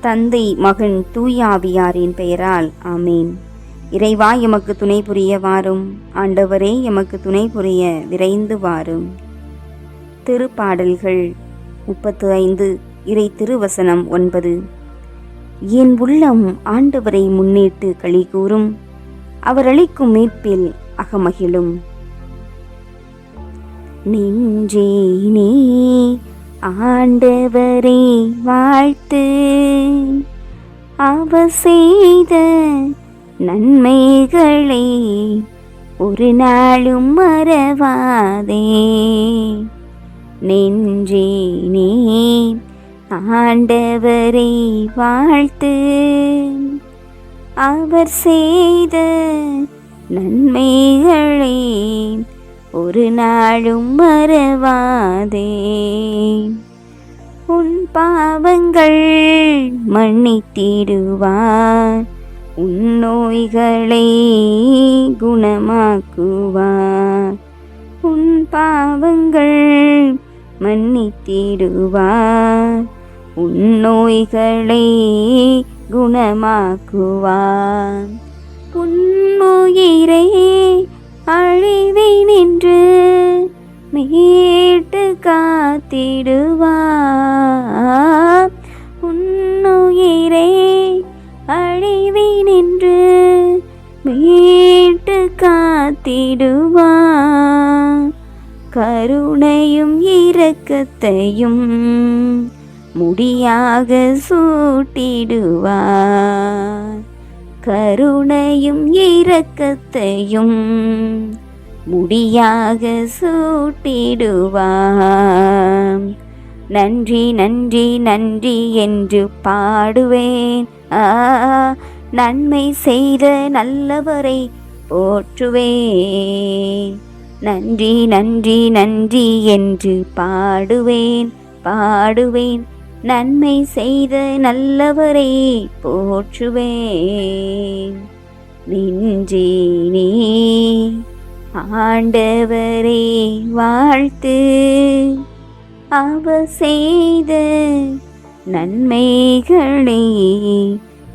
தந்தை மகன் தூயாவியாரின் பெயரால் ஆமேன். இறைவா எமக்கு துணை புரிய வாரும். ஆண்டவரே எமக்கு துணை புரிய விரைந்து வாரும். திருப்பாடல்கள் முப்பத்து ஐந்து இறை திருவசனம் ஒன்பது. என் உள்ளம் ஆண்டவரை முன்னிட்டு களி கூறும் அவர் அளிக்கும் மீட்பில் அகமகிழும். நெஞ்சே நீ ஆண்டவரே வாழ்த்து. அவர் செய்த நன்மைகளே ஒரு நாளும் மறவாதே. நெஞ்சே நீ ஆண்டவரை வாழ்த்து. அவர் செய்த நன்மைகளே ஒரு நாளும் மறவாதே. உன் பாவங்கள் மன்னித்திடுவார். உன் நோய்களை குணமாக்குவார். உன் பாவங்கள் மன்னித்திடுவார். உன் நோய்களை குணமாக்குவார். புன்முயிரே அழிவேன் என்று மீட்டு காத்திடுவார். உன்னுயிரே அழிவேன் என்று மீட்டு காத்திடுவார். கருணையும் இரக்கத்தையும் முடியாக சூட்டிடுவார். கருணையும் இரக்கத்தையும் முடியாக சூட்டிடுவா நன்றி நன்றி நன்றி என்று பாடுவேன். ஆ நன்மை செய்த நல்லவரை போற்றுவேன். நன்றி நன்றி நன்றி என்று பாடுவேன் பாடுவேன். நன்மை செய்த நல்லவரை போற்றுவேன். நெஞ்சேனே ஆண்டவரே வாழ்த்து. அவ செய்த நன்மைகளை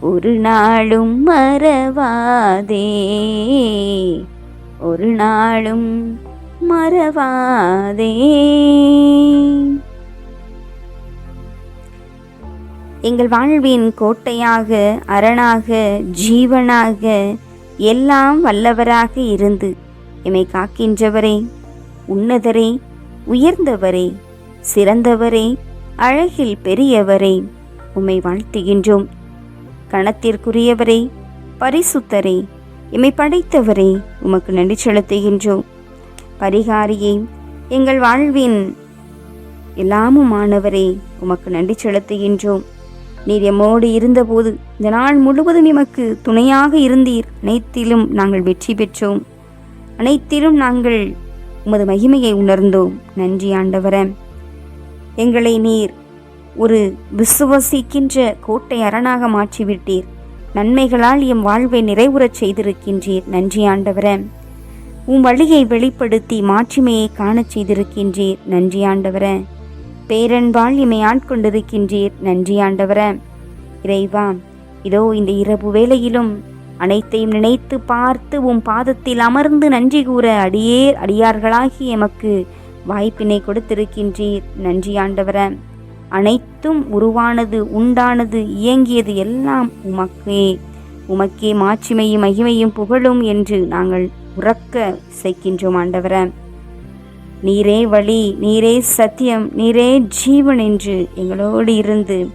ஒரு நாளும் மறவாதே. ஒரு நாளும் மறவாதே. எங்கள் வாழ்வின் கோட்டையாக அரணாக ஜீவனாக எல்லாம் வல்லவராக இருந்து எமை காக்கின்றவரே உன்னதரே உயர்ந்தவரே சிறந்தவரே அழகில் பெரியவரே உம்மை வாழ்த்துகின்றோம். கணத்திற்குரியவரே பரிசுத்தரே எம்மை படைத்தவரே உமக்கு நன்றி செலுத்துகின்றோம். பரிகாரியே எங்கள் வாழ்வின் எல்லாமுமானவரே உமக்கு நன்றி செலுத்துகின்றோம். நீர் எம்மோடு இருந்தபோது இந்த நாள் முழுவதும் எமக்கு துணையாக இருந்தீர். அனைத்திலும் நாங்கள் வெற்றி பெற்றோம். அனைத்திலும் நாங்கள் உமது மகிமையை உணர்ந்தோம். நன்றி ஆண்டவரே. எங்களை நீர் ஒரு விசுவசிக்கின்ற கோட்டை அரணாக மாற்றிவிட்டீர். நன்மைகளால் எம் வாழ்வை நிறைவுறச் செய்திருக்கின்றீர். நன்றி ஆண்டவரே. உம் வழியை வெளிப்படுத்தி மாட்சிமையை காணச் செய்திருக்கின்றீர். நன்றி ஆண்டவரே. பேரன்பால் இமை ஆட்கொண்டிருக்கின்றீர் நன்றி ஆண்டவர. இறைவா இதோ இந்த இரவு வேளையிலும் அனைத்தையும் நினைத்து பார்த்து உம் பாதத்தில் அமர்ந்து நன்றி கூற அடியேர் அடியார்களாகி எமக்கு வாய்ப்பினை கொடுத்திருக்கின்றீர். நன்றி ஆண்டவர. அனைத்தும் உருவானது உண்டானது இயங்கியது எல்லாம் உமக்கே. உமக்கே மாட்சிமையும் மகிமையும் புகழும் என்று நாங்கள் உறக்க இசைக்கின்றோம் ஆண்டவரை. நீரே வழி நீரே சத்தியம் நீரே ஜீவன் என்று எங்களோடு இருந்து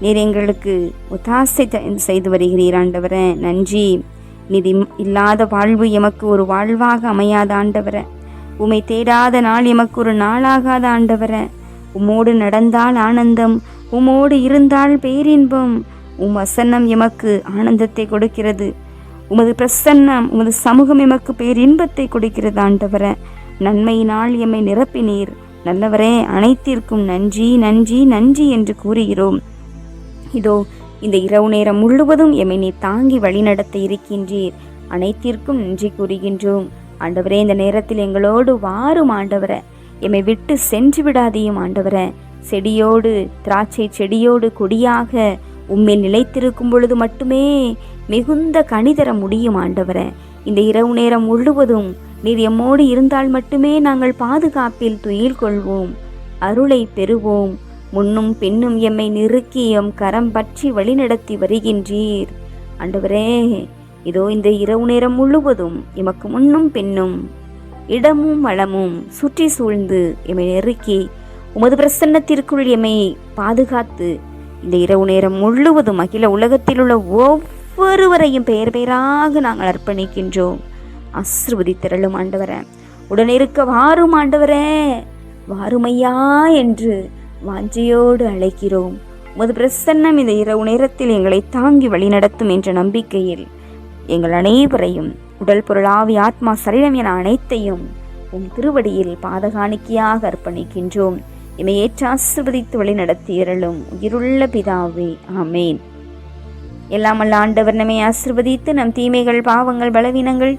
நீர் எங்களுக்கு ஒத்தாசை செய்து வருகிறீர் ஆண்டவரே. நன்றி. நிதி இல்லாத வாழ்வு எமக்கு ஒரு வாழ்வாக அமையாத ஆண்டவரே. உமை தேடாத நாள் எமக்கு ஒரு நாளாகாத ஆண்டவரே. உம்மோடு நடந்தால் ஆனந்தம் உம்மோடு இருந்தால் பேரின்பம். உம் வசனம் எமக்கு ஆனந்தத்தை கொடுக்கிறது. உமது பிரசன்னம் உமது சமூகம் எமக்கு பேரின்பத்தை கொடுக்கிறது ஆண்டவரே. நன்மையினால் எம்மை நிரப்பினீர். நல்லவரே அனைத்திற்கும் நன்றி நன்றி நன்றி என்று கூறுகிறோம். இதோ இந்த இரவு நேரம் முழுவதும் எம்மை நீ தாங்கி வழிநடத்த இருக்கின்றீர். அனைத்திற்கும் நன்றி கூறுகின்றோம். ஆண்டவரே இந்த நேரத்தில் எங்களோடு வாரும் ஆண்டவர. எம்மை விட்டு சென்று விடாதையும் ஆண்டவர. செடியோடு திராட்சை செடியோடு கொடியாக உண்மை நிலைத்திருக்கும் பொழுது மட்டுமே மிகுந்த கனி தர முடியும் ஆண்டவர. இந்த இரவு நேரம் முழுவதும் நீர் எம்மோடு இருந்தால் மட்டுமே நாங்கள் பாதுகாப்பில் துயில் கொள்வோம். அருளை பெறுவோம். முன்னும் பின்னும் எம்மை நெருக்கி எம் கரம் பற்றி வழிநடத்தி வருகின்றீர். ஆண்டவரே இதோ இந்த இரவு நேரம் முழுவதும் எமக்கு முன்னும் பின்னும் இடமும் வளமும் சுற்றி சூழ்ந்து எம்மை நெருக்கி உமது பிரசன்னத்திற்குள் எம்மை பாதுகாத்து இந்த இரவு நேரம் முழுவதும் அகில உலகத்தில் உள்ள ஒவ்வொருவரையும் பெயர் பெயராக நாங்கள் அர்ப்பணிக்கின்றோம். ஆசிர்வதி திரளும் ஆண்டவரே. உடனிருக்க வாரும் ஆண்டவரே. வாருமையா என்று வாஞ்சையோடு அழைக்கிறோம். உமது பிரசன்னம் இந்த இரவு நேரத்தில் எங்களை தாங்கி வழிநடத்தும் என்ற நம்பிக்கையில் எங்கள் அனைவரையும் உடல் பொருளாவி ஆத்மா சரீரம் என அனைத்தையும் உம் திருவடியில் பாதகாணிக்கையாக அர்ப்பணிக்கின்றோம். இமை ஏற்று ஆசிர்வதித்து வழி நடத்தியறலும் உயிருள்ள பிதாவே ஆமேன். எல்லாம் அல்ல ஆண்டவர் நம்மை ஆசிர்வதித்து நம் தீமைகள் பாவங்கள் பலவீனங்கள்